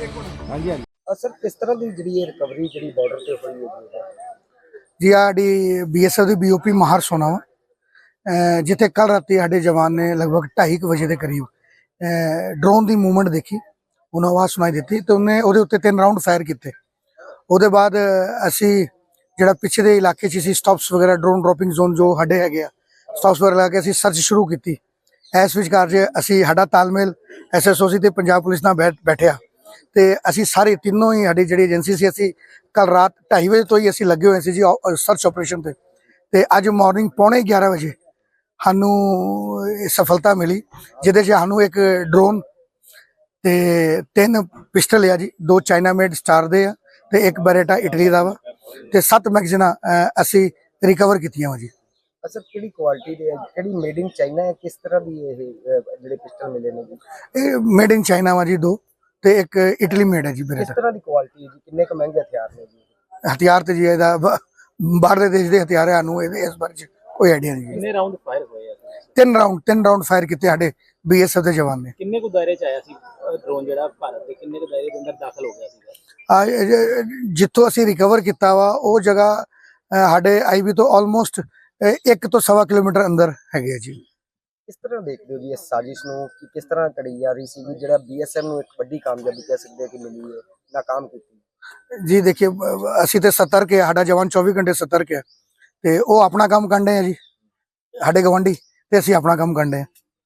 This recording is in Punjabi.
ਹਾਂਜੀ ਹਾਂਜੀ। ਅਸਰ ਕਿਸ ਤਰ੍ਹਾਂ ਦੀ ਜਿਹੜੀ ਇਹ ਰਿਕਵਰੀ ਜਿਹੜੀ ਬਾਰਡਰ ਤੇ ਹੋਈ ਹੈ ਜੀ? ਬੀਐਸਐਫ ਦੀ ਬੀਓਪੀ ਮਹਾਰ ਸੋਨਾਵਾ ਅਹ ਜਿੱਥੇ ਕੱਲ ਰਾਤੀ ਸਾਡੇ ਜਵਾਨ ਨੇ ਲਗਭਗ 2:30 ਵਜੇ ਦੇ ਕਰੀਬ ਡਰੋਨ ਦੀ ਮੂਵਮੈਂਟ ਦੇਖੀ। ਉਹਨੂੰ ਆਵਾਜ਼ ਸੁਣਾਈ ਦਿੱਤੀ ਤੇ ਉਹਨੇ ਉਹਦੇ ਉੱਤੇ ਤਿੰਨ ਰਾਉਂਡ ਫਾਇਰ ਕੀਤੇ। ਉਹਦੇ ਬਾਅਦ ਅਸੀਂ ਜਿਹੜਾ ਪਿੱਛੇ ਦੇ ਇਲਾਕੇ 'ਚ ਸੀ ਸਟਾਪਸ ਵਗੈਰਾ ਡਰੋਨ ਡ੍ਰੌਪਿੰਗ ਜ਼ੋਨ ਜੋ ਸਾਡੇ ਹੈਗੇ ਆ ਸਟਾਪਸ ਵਗੈਰਾ ਲਾ ਕੇ ਅਸੀਂ ਸਰਚ ਸ਼ੁਰੂ ਕੀਤੀ। ਇਸ ਵਿਚਕਾਰ ਜੇ ਅਸੀਂ ਸਾਡਾ ਤਾਲਮੇਲ ਐਸਐਸਓਸੀ ਤੇ ਪੰਜਾਬ ਪੁਲਿਸ ਨਾਲ ਬੈਠ ਬੈਠਿਆ। ਤੇ ਅਸੀਂ ਸਾਰੇ ਤਿੰਨੋਂ ਹੀ ਸਾਡੀ ਜਿਹੜੀ ਏਜੰਸੀ ਸੀ ਅਸੀਂ ਕੱਲ ਰਾਤ 2:30 ਵਜੇ ਤੋਂ ਹੀ ਅਸੀਂ ਲੱਗੇ ਹੋਏ ਸੀ ਜੀ ਸਰਚ ਆਪਰੇਸ਼ਨ ਤੇ। ਤੇ ਅੱਜ ਮਾਰਨਿੰਗ ਪੌਣੇ 11 ਵਜੇ ਸਾਨੂੰ ਇਹ ਸਫਲਤਾ ਮਿਲੀ ਜਿਹਦੇ 'ਚ ਸਾਨੂੰ ਇੱਕ ਡਰੋਨ ਤੇ ਤਿੰਨ ਪਿਸਟਲ ਆ ਜੀ ਦੋ ਚਾਈਨਾ ਮੇਡ ਸਟਾਰ ਦੇ ਆ ਤੇ ਇੱਕ ਬੈਰੇਟਾ ਇਟਲੀ ਦਾ ਵਾ ਤੇ ਸੱਤ ਮੈਗਜ਼ੀਨਾਂ ਅਸੀਂ ਰਿਕਵਰ ਕੀਤੀਆਂ ਵਾ ਜੀ। ਅਸਰ ਕਿਹੜੀ ਕੁਆਲਿਟੀ ਦੇ ਹੈ ਕਿਹੜੀ ਮੇਡ ਇਨ ਚਾਈਨਾ ਹੈ? ਕਿਸ ਤਰ੍ਹਾਂ ਦੀ ਇਹ ਜਿਹੜੇ ਪਿਸਟਲ ਮਿਲੇ ਨੇ ਜੀ? ਇਹ ਮੇਡ ਇਨ ਚਾਈਨਾ ਵਾ ਜੀ ਦੋ। ਤੇ ਇੱਕ ਇਟਲੀ ਮੇਡ ਹੈ ਜੀ ਕਿਸ ਬੈਰੇਟਾ ਤਰ੍ਹਾਂ ਦੀ ਕੁਆਲਿਟੀ ਹੈ ਜੀ? ਕਿੰਨੇ ਕ ਮਹਿੰਗੇ ਹਥਿਆਰ ਨੇ ਜੀ? ਹਥਿਆਰ ਤੇ ਜੀ ਇਹਦਾ ਬਾਹਰਲੇ ਦੇਸ਼ ਦੇ ਹਥਿਆਰ ਨੂੰ ਇਹਦੇ ਇਸ ਬਾਰੇ 'ਚ ਕੋਈ ਆਈਡੀਆ ਨਹੀਂ ਕਿੰਨੇ ਰਾਉਂਡ ਫਾਇਰ ਹੋਏ ਆ? ਤਿੰਨ ਰਾਉਂਡ ਤਿੰਨ ਰਾਉਂਡ ਫਾਇਰ ਕੀਤੇ ਸਾਡੇ ਬੀਐਸਐਫ ਦੇ ਜਵਾਨ ਨੇ। ਕਿੰਨੇ ਕੁ ਦਾਇਰੇ ਚ ਆਇਆ ਸੀ ਡਰੋਨ ਜਿਹੜਾ ਭਾਰਤ ਦੇ ਕਿੰਨੇ ਕੁ ਦਾਇਰੇ ਦੇ ਅੰਦਰ ਦਾਖਲ ਹੋ ਗਿਆ ਸੀਗਾ ਜਿੱਥੋਂ ਅਸੀਂ ਰਿਕਵਰ ਕੀਤਾ ਵਾ ਉਹ ਜਗ੍ਹਾ ਸਾਡੇ ਆਈਬੀ ਤੋਂ ਆਲਮੋਸਟ 1 ਤੋਂ ਸਵਾ ਕਿਲੋਮੀਟਰ ਅੰਦਰ ਹੈਗੇ ਆ ਜੀ। ਕਿਸ ਤਰ੍ਹਾਂ ਦੇਖਦੇ ਹੋ ਜੀ ਇਸ ਸਾਜ਼ਿਸ਼ ਨੂੰ? ਕਿ ਕਿਸ ਤਰ੍ਹਾਂ ਕੜੀ ਜਾ ਰਹੀ ਸੀ ਜਿਹੜਾ ਬੀਐਸਐਫ ਨੂੰ ਇੱਕ ਵੱਡੀ ਕਾਮਯਾਬੀ ਕਹਿ ਸਕਦੇ ਕਿ ਮਿਲੀ ਹੈ, ਨਾਕਾਮ ਕੀਤੀ ਜੀ ਦੇਖਿਏ ਅਸੀਂ ਤੇ ਸਤਰਕ ਹੈ ਸਾਡਾ ਜਵਾਨ 24 ਘੰਟੇ ਸਤਰਕ ਹੈ ਤੇ ਉਹ ਆਪਣਾ ਕੰਮ ਕਰਦੇ ਆ ਜੀ, ਸਾਡੇ ਗਵੰਡੀ ਤੇ ਅਸੀਂ ਆਪਣਾ ਕੰਮ ਕਰਦੇ ਆ।